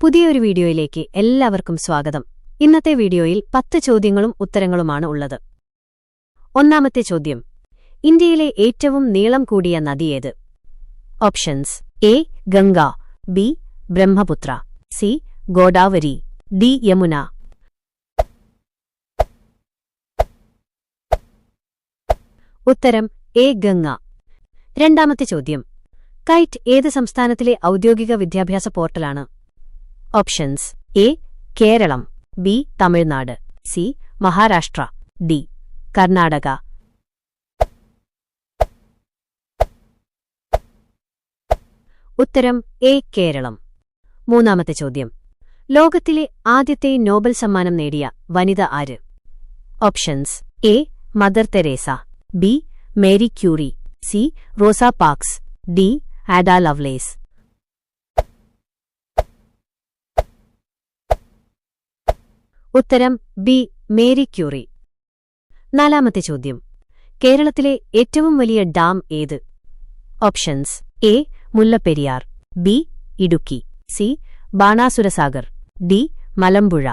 പുതിയൊരു വീഡിയോയിലേക്ക് എല്ലാവർക്കും സ്വാഗതം. ഇന്നത്തെ വീഡിയോയിൽ പത്ത് ചോദ്യങ്ങളും ഉത്തരങ്ങളുമാണ് ഉള്ളത്. ഒന്നാമത്തെ ചോദ്യം. ഇന്ത്യയിലെ ഏറ്റവും നീളം കൂടിയ നദിയേത് options. A Ganga. B Brahmaputra. C Godavari. D Yamuna. ഉത്തരം എ ഗംഗ. രണ്ടാമത്തെ ചോദ്യം. കൈറ്റ് ഏത് സംസ്ഥാനത്തിലെ ഔദ്യോഗിക വിദ്യാഭ്യാസ പോർട്ടലാണ്? Options A Kerala. B Tamil Nadu. C Maharashtra. D Karnataka. ഉത്തരം എ കേരളം. മൂന്നാമത്തെ ചോദ്യം. ലോകത്തിലെ ആദ്യത്തെ നോബൽ സമ്മാനം നേടിയ വനിത ആര്? Options A mother Teresa. B Marie Curie. C Rosa Parks D Ada Lovelace. ഉത്തരം ബി മേരി ക്യൂറി. നാലാമത്തെ ചോദ്യം. കേരളത്തിലെ ഏറ്റവും വലിയ ഡാം ഏത്? Options A Mullaperiyar B Idukki C Banasura Sagar D Malampuzha.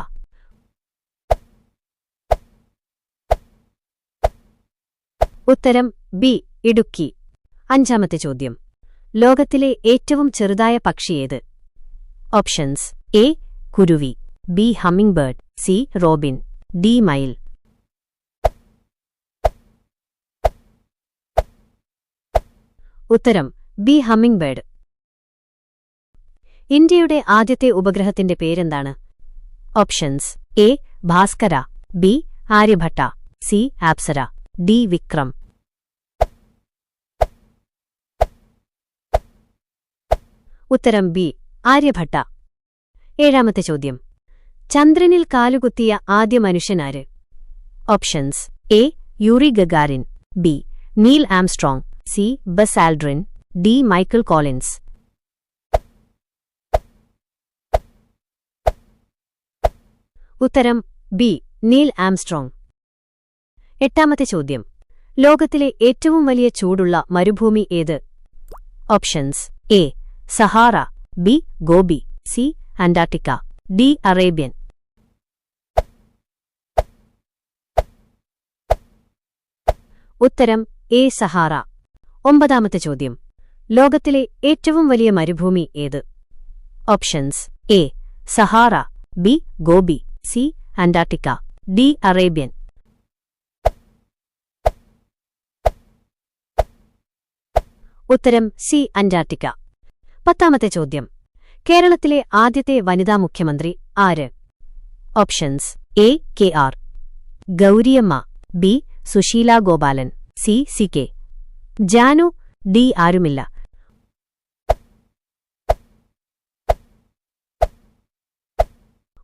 ഉത്തരം ബി ഇടുക്കി. അഞ്ചാമത്തെ ചോദ്യം. ലോകത്തിലെ ഏറ്റവും ചെറുതായ പക്ഷിയേത് ഓപ്ഷൻസ് എ കുരുവി B hummingbird. C robin. D mile ഉത്തരം ബി ഹമ്മിംഗ് ബേർഡ് ഇന്ത്യയുടെ ആദ്യത്തെ ഉപഗ്രഹത്തിന്റെ പേരെന്താണ്? Options A Bhaskara B Aryabhata C Apsara D Vikram. ഉത്തരം ബി ആര്യഭട്ട. ഏഴാമത്തെ ചോദ്യം. ചന്ദ്രനിൽ കാലുകുത്തിയ ആദ്യ മനുഷ്യനാര്? Options A Yuri Gagarin. B Neil Armstrong. C Buzz Aldrin. D Michael Collins. ഉത്തരം ബി നീൽ ആംസ്ട്രോങ്. എട്ടാമത്തെ ചോദ്യം. ലോകത്തിലെ ഏറ്റവും വലിയ ചൂടുള്ള മരുഭൂമി ഏത്? Options A Sahara. B Gobi. C Antarctica. D Arabian. ഉത്തരം എ സഹാറ. ഒമ്പതാമത്തെ ചോദ്യം. ലോകത്തിലെ ഏറ്റവും വലിയ മരുഭൂമി ഏത്? Options A Sahara B Gobi C Antarctica D Arabian. ഉത്തരം സി അന്റാർട്ടിക്ക. പത്താമത്തെ ചോദ്യം. കേരളത്തിലെ ആദ്യത്തെ വനിതാ മുഖ്യമന്ത്രി ആര്? Options A K R. Gowriamma B Susheela Gopalan. C. C. K. Janu D. ആരുമില്ല.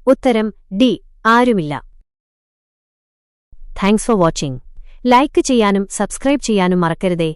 ഉത്തരം ഡി. ആരുമില്ല. Thanks for watching. ലൈക്ക് ചെയ്യാനും സബ്സ്ക്രൈബ് ചെയ്യാനും മറക്കരുതേ.